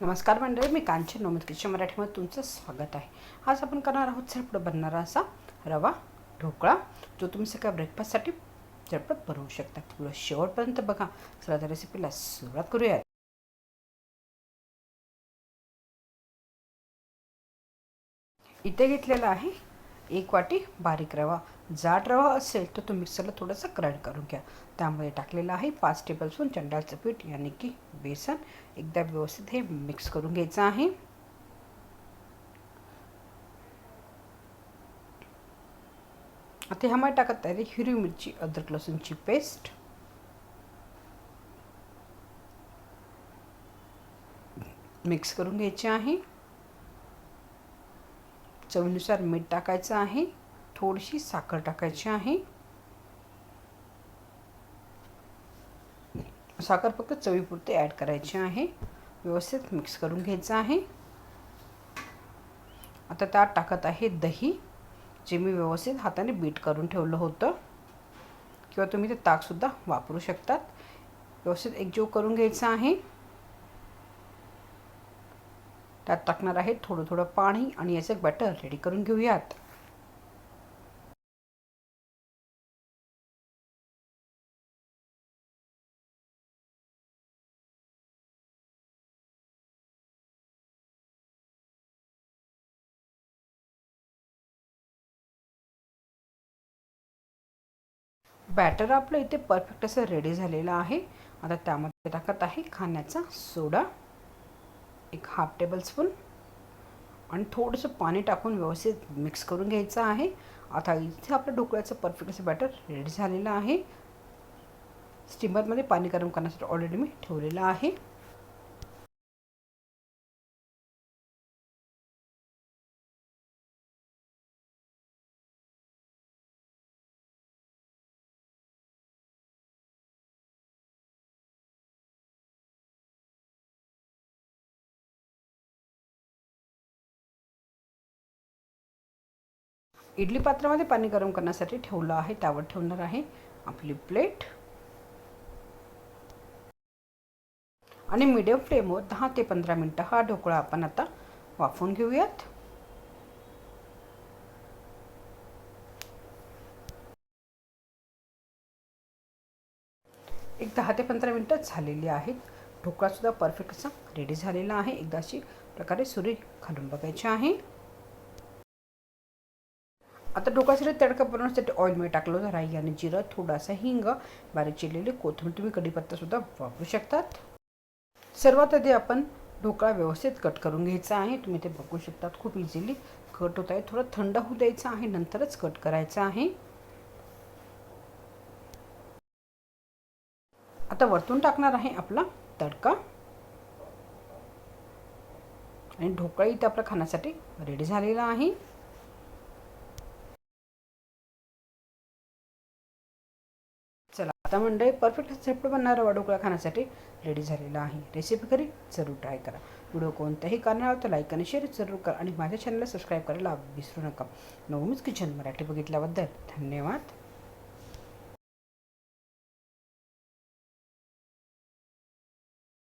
नमस्कार मंडळी मी कांचन नोमत किचन मराठीमध्ये तुमचं स्वागत आहे. आज आपण करणार आहोत झटपट बनणारा असा रवा ढोकळा जो तुम्ही सगळ्या ब्रेकफास्टसाठी झटपट बनवू शकता. तुला शेवटपर्यंत बघा. चला त्या रेसिपीला सुरुवात करूया इथे घेतलेला आहे एक वाटी बारीक रवा. जाड रवा असेल तर तुम्ही मिक्सरला थोडंसं ग्राइंड करून घ्या. त्यामध्ये टाकलेलं आहे पाच टेबलस्पून चंडाळचं पीठ यानी की बेसन. एकदा व्यवस्थित हे मिक्स करून घ्यायचं आहे. आता ह्यामध्ये टाकत आहे हिरवी मिरची अद्रक लसूणची पेस्ट मिक्स करून घ्यायची आहे. चवीनुसार मीठ टाकायचं आहे. थोडीशी साखर टाकायची आहे. साखर फक्त चवीपुरते ॲड करायची आहे. व्यवस्थित मिक्स करून घ्यायचं आहे. आता त्यात टाकत आहे दही जे मी व्यवस्थित हाताने बीट करून ठेवलं होतं. किंवा तुम्ही ते ताकसुद्धा वापरू शकतात. व्यवस्थित एकजीव करून घ्यायचं आहे. त्यात टाकणार आहे थोडं थोडं पाणी आणि याचं बॅटर रेडी करून घेऊयात. बॅटर आपलं इथे परफेक्ट असं रेडी झालेलं आहे. आता त्यामध्ये टाकत आहे खाण्याचा सोडा. एक हाफ टेबल स्पून आणि थोडंसं पाणी टाकून व्यवस्थित मिक्स करून घ्यायचं आहे. आता इथे आपलं ढोकळ्याचं परफेक्ट असं बॅटर रेडी झालेलं आहे. स्टीमरमध्ये पाणी गरम करण्यासाठी ऑलरेडी मी ठेवलेलं आहे. इडली पात्रामध्ये पाणी गरम करण्यासाठी ठेवलं आहे. त्यावर ठेवणार आहे आपली प्लेट. आणि मीडियम फ्लेमवर दहा ते पंधरा मिनटं हा ढोकळा आपण आता वाफवून घेऊयात. एक दहा ते पंधरा मिनटं झालेली आहेत. ढोकळासुद्धा परफेक्ट असा रेडी झालेला आहे. एकदा अशी प्रकारे सुरी घालून बघायची आहे. आता ढोकळ्यासाठी तडका बनवण्यासाठी ऑइलमध्ये मी टाकलं होतं राई आणि जिरं थोडासा हिंग बारीक चिरलेली कोथिंबीर तुम्ही कढीपत्तासुद्धा वापरू शकतात. सर्वात आधी आपण ढोकळा व्यवस्थित कट करून घ्यायचा आहे. तुम्ही ते बघू शकतात खूप इझिली कट होत आहे. थोडं थंड होऊ द्यायचं आहे नंतरच कट करायचं आहे. आता वरतून टाकणार आहे आपला तडका. आणि ढोकळा इथं आपला खाण्यासाठी रेडी झालेला आहे. आता मंडळी परफेक्ट झटपट बनणारा वडोकळा खाण्यासाठी रेडी झालेला आहे. रेसिपी घरी जरूर ट्राय करा. व्हिडिओ कोणत्याही कारणावर तर लाईक आणि शेअर जरूर करा आणि माझ्या चॅनलला सबस्क्राईब करायला विसरू नका. नवमीच किचन मराठी बघितल्याबद्दल धन्यवाद.